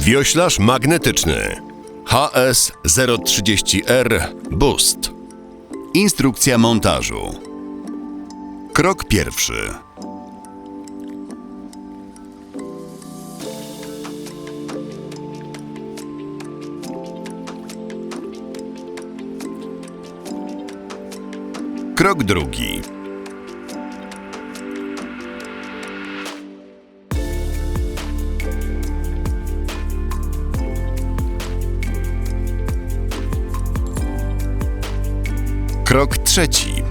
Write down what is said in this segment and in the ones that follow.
Wioślarz magnetyczny. HS-030R Boost. Instrukcja montażu. Krok pierwszy. Krok drugi. Krok trzeci.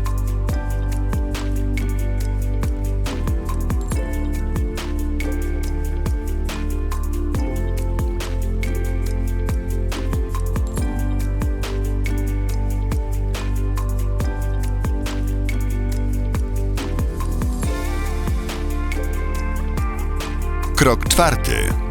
Krok czwarty.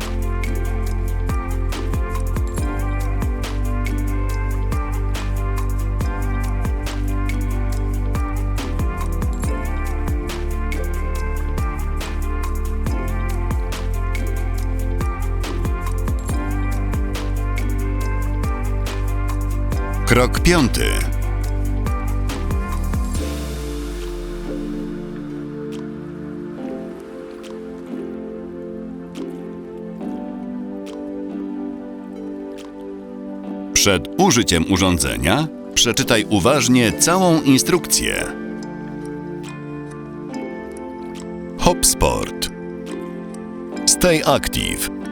Krok piąty. Przed użyciem urządzenia przeczytaj uważnie całą instrukcję. HopSport. Stay active.